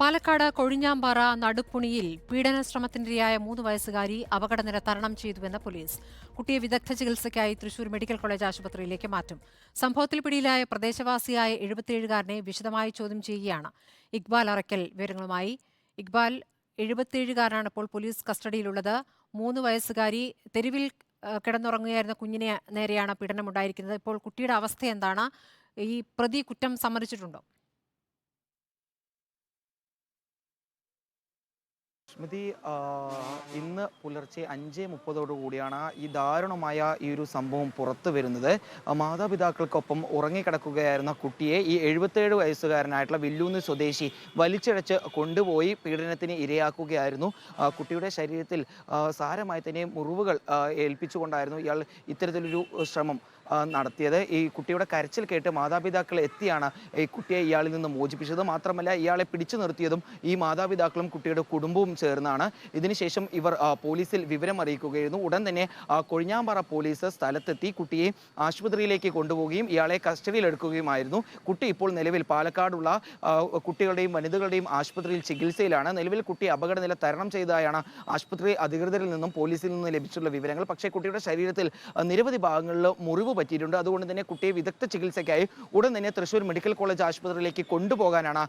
പാലക്കാട് കൊഴിഞ്ഞാമ്പാറ നടുക്കുണിയിൽ പീഡനശ്രമത്തിനിരയായ മൂന്ന് വയസ്സുകാരി അപകടനില തരണം ചെയ്തുവെന്ന് പോലീസ്. കുട്ടിയെ വിദഗ്ധ ചികിത്സയ്ക്കായി തൃശൂർ മെഡിക്കൽ കോളേജ് ആശുപത്രിയിലേക്ക് മാറ്റും. സംഭവത്തിൽ പിടിയിലായ പ്രദേശവാസിയായ എഴുപത്തിയേഴുകാരനെ വിശദമായി ചോദ്യം ചെയ്യുകയാണ്. ഇക്ബാൽ അറയ്ക്കൽ വിവരങ്ങളുമായി. ഇക്ബാൽ എഴുപത്തിയേഴുകാരനാണ് ഇപ്പോൾ പോലീസ് കസ്റ്റഡിയിലുള്ളത്. മൂന്ന് വയസ്സുകാരി തെരുവിൽ കിടന്നുറങ്ങുകയായിരുന്ന കുഞ്ഞിനെ നേരെയാണ് പീഡനമുണ്ടായിരിക്കുന്നത്. ഇപ്പോൾ കുട്ടിയുടെ അവസ്ഥ എന്താണ്? ഈ പ്രതി കുറ്റം സമ്മതിച്ചിട്ടുണ്ടോ? സ്മൃതി ഇന്ന് പുലർച്ചെ അഞ്ച് മുപ്പതോടു കൂടിയാണ് ഈ ദാരുണമായ ഈ ഒരു സംഭവം പുറത്തു വരുന്നത്. മാതാപിതാക്കൾക്കൊപ്പം ഉറങ്ങിക്കിടക്കുകയായിരുന്ന കുട്ടിയെ ഈ എഴുപത്തേഴ് വയസ്സുകാരനായിട്ടുള്ള വില്ലൂന്ന് സ്വദേശി വലിച്ചിഴച്ച് കൊണ്ടുപോയി പീഡനത്തിന് ഇരയാക്കുകയായിരുന്നു. കുട്ടിയുടെ ശരീരത്തിൽ സാരമായി തന്നെ മുറിവുകൾ ഏൽപ്പിച്ചുകൊണ്ടായിരുന്നു ഇയാൾ ഇത്തരത്തിലൊരു ശ്രമം നടത്തിയത്. ഈ കുട്ടിയുടെ കരച്ചിൽ കേട്ട് മാതാപിതാക്കൾ എത്തിയാണ് ഈ കുട്ടിയെ ഇയാളിൽ നിന്ന് മോചിപ്പിച്ചത്. മാത്രമല്ല ഇയാളെ പിടിച്ചു നിർത്തിയതും ഈ മാതാപിതാക്കളും കുട്ടിയുടെ കുടുംബവും ചേർന്നാണ്. ഇതിനുശേഷം ഇവർ പോലീസിൽ വിവരം അറിയിക്കുകയായിരുന്നു ഉടൻ തന്നെ കൊഴിഞ്ഞാമ്പാറ പോലീസ് സ്ഥലത്തെത്തി കുട്ടിയെ ആശുപത്രിയിലേക്ക് കൊണ്ടുപോവുകയും ഇയാളെ കസ്റ്റഡിയിലെടുക്കുകയുമായിരുന്നു. കുട്ടി ഇപ്പോൾ നിലവിൽ പാലക്കാടുള്ള കുട്ടികളുടെയും വനിതകളുടെയും ആശുപത്രിയിൽ ചികിത്സയിലാണ്. നിലവിൽ കുട്ടി അപകടനില തരണം ചെയ്തതായാണ് ആശുപത്രി അധികൃതരിൽ നിന്നും പോലീസിൽ നിന്നും ലഭിച്ചുള്ള വിവരങ്ങൾ. പക്ഷേ കുട്ടിയുടെ ശരീരത്തിൽ നിരവധി ഭാഗങ്ങളിൽ മുറിവ് പറ്റിയിട്ടുണ്ട്. അതുകൊണ്ട് തന്നെ കുട്ടിയെ വിദഗ്ധ ചികിത്സയ്ക്കായി ഉടൻ തന്നെ തൃശ്ശൂർ മെഡിക്കൽ കോളേജ് ആശുപത്രിയിലേക്ക് കൊണ്ടുപോകാനാണ്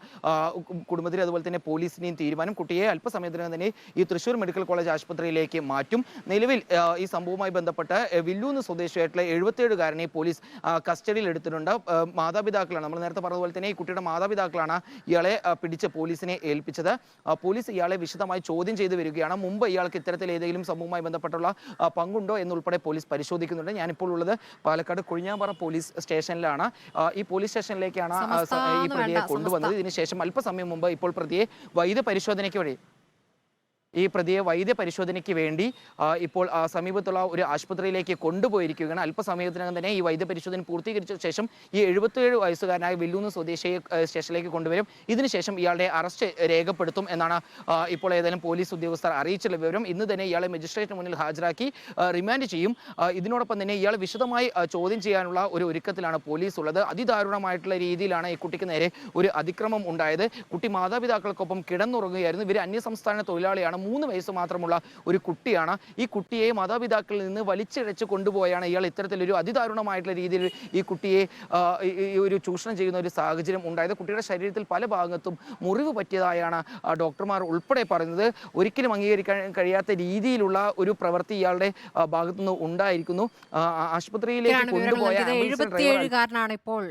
കുടുംബത്തിലെ അതുപോലെ തന്നെ പോലീസിനെയും തീരുമാനം. കുട്ടിയെ അല്പസമയത്തിനകം തന്നെ ഈ തൃശൂർ മെഡിക്കൽ കോളേജ് ആശുപത്രിയിലേക്ക് മാറ്റും. നിലവിൽ ഈ സംഭവവുമായി ബന്ധപ്പെട്ട് വില്ലൂന്ന് സ്വദേശിയായിട്ടുള്ള എഴുപത്തിയേഴുകാരനെ പോലീസ് കസ്റ്റഡിയിൽ എടുത്തിട്ടുണ്ട്. മാതാപിതാക്കളാണ് നമ്മൾ നേരത്തെ പറഞ്ഞതുപോലെ തന്നെ ഈ കുട്ടിയുടെ മാതാപിതാക്കളാണ് ഇയാളെ പിടിച്ച് പോലീസിനെ ഏൽപ്പിച്ചത്. പോലീസ് ഇയാളെ വിശദമായി ചോദ്യം ചെയ്തു വരികയാണ്. മുമ്പ് ഇയാൾക്ക് ഇത്തരത്തിൽ ഏതെങ്കിലും സംഭവവുമായി ബന്ധപ്പെട്ടുള്ള പങ്കുണ്ടോ എന്നുൾപ്പെടെ പോലീസ് പരിശോധിക്കുന്നുണ്ട്. ഞാനിപ്പോൾ ഉള്ളത് പാലക്കാട് കുഴിഞ്ഞാമ്പാറ പോലീസ് സ്റ്റേഷനിലാണ്. ഈ പോലീസ് സ്റ്റേഷനിലേക്കാണ് ഈ പ്രതിയെ കൊണ്ടുവന്നത്. ഇതിനുശേഷം അല്പസമയം മുമ്പ് ഇപ്പോൾ പ്രതിയെ വൈദ്യ പരിശോധനയ്ക്ക് വഴി ഈ പ്രതിയെ വൈദ്യ പരിശോധനയ്ക്ക് വേണ്ടി ഇപ്പോൾ സമീപത്തുള്ള ഒരു ആശുപത്രിയിലേക്ക് കൊണ്ടുപോയിരിക്കുകയാണ്. അല്പസമയത്തിനകം തന്നെ ഈ വൈദ്യ പരിശോധന പൂർത്തീകരിച്ച ശേഷം ഈ എഴുപത്തിയേഴ് വയസ്സുകാരനായ വില്ലൂന്ന് സ്വദേശിയെ സ്റ്റേഷനിലേക്ക് കൊണ്ടുവരും. ഇതിനുശേഷം ഇയാളുടെ അറസ്റ്റ് രേഖപ്പെടുത്തും എന്നാണ് ഇപ്പോൾ ഏതായാലും പോലീസ് ഉദ്യോഗസ്ഥർ അറിയിച്ചുള്ള വിവരം. ഇന്ന് തന്നെ ഇയാളെ മജിസ്ട്രേറ്റിന് മുന്നിൽ ഹാജരാക്കി റിമാൻഡ് ചെയ്യും. ഇതിനോടൊപ്പം തന്നെ ഇയാൾ വിശദമായി ചോദ്യം ചെയ്യാനുള്ള ഒരു ഒരുക്കത്തിലാണ് പോലീസ് ഉള്ളത് അതിദാരുണമായിട്ടുള്ള രീതിയിലാണ് ഈ കുട്ടിക്ക് നേരെ ഒരു അതിക്രമം ഉണ്ടായത്. കുട്ടി മാതാപിതാക്കൾക്കൊപ്പം കിടന്നുറങ്ങുകയായിരുന്നു. ഇവർ അന്യസംസ്ഥാന തൊഴിലാളിയാണ്. മൂന്ന് വയസ്സ് മാത്രമുള്ള ഒരു കുട്ടിയാണ്. ഈ കുട്ടിയെ മാതാപിതാക്കളിൽ നിന്ന് വലിച്ചിഴച്ച് കൊണ്ടുപോയാണ് ഇയാൾ. ഇത്തരത്തിലൊരു അതിദാരുണമായിട്ടുള്ള രീതിയിൽ ഈ കുട്ടിയെ ഒരു ചൂഷണം ചെയ്യുന്ന ഒരു സാഹചര്യം ഉണ്ടായത്. കുട്ടിയുടെ ശരീരത്തിൽ പല ഭാഗത്തും മുറിവ് പറ്റിയതായാണ് ഡോക്ടർമാർ ഉൾപ്പെടെ പറയുന്നത്. ഒരിക്കലും അംഗീകരിക്കാൻ കഴിയാത്ത രീതിയിലുള്ള ഒരു പ്രവൃത്തി ഇയാളുടെ ഭാഗത്തു ഭാഗത്തുനിന്ന് ഉണ്ടായിരിക്കുന്നു. ആശുപത്രിയിലേക്ക് കൊണ്ടുപോയ എഴുപത്തിയേഴുകാരനാണ് ഇപ്പോൾ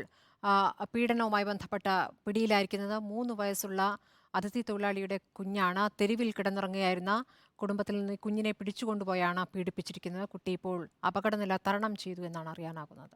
പീഡനവുമായി ബന്ധപ്പെട്ട പിടിയിലായിരിക്കുന്നത്. മൂന്ന് വയസ്സുള്ള അതിഥി തൊഴിലാളിയുടെ കുഞ്ഞാണ്. തെരുവിൽ കിടന്നിറങ്ങിയായിരുന്ന കുടുംബത്തിൽ നിന്ന് കുഞ്ഞിനെ പിടിച്ചുകൊണ്ടുപോയാണ് പീഡിപ്പിച്ചിരിക്കുന്നത്. കുട്ടി ഇപ്പോൾ അപകടനില തരണം ചെയ്തു എന്നാണ് അറിയാനാകുന്നത്.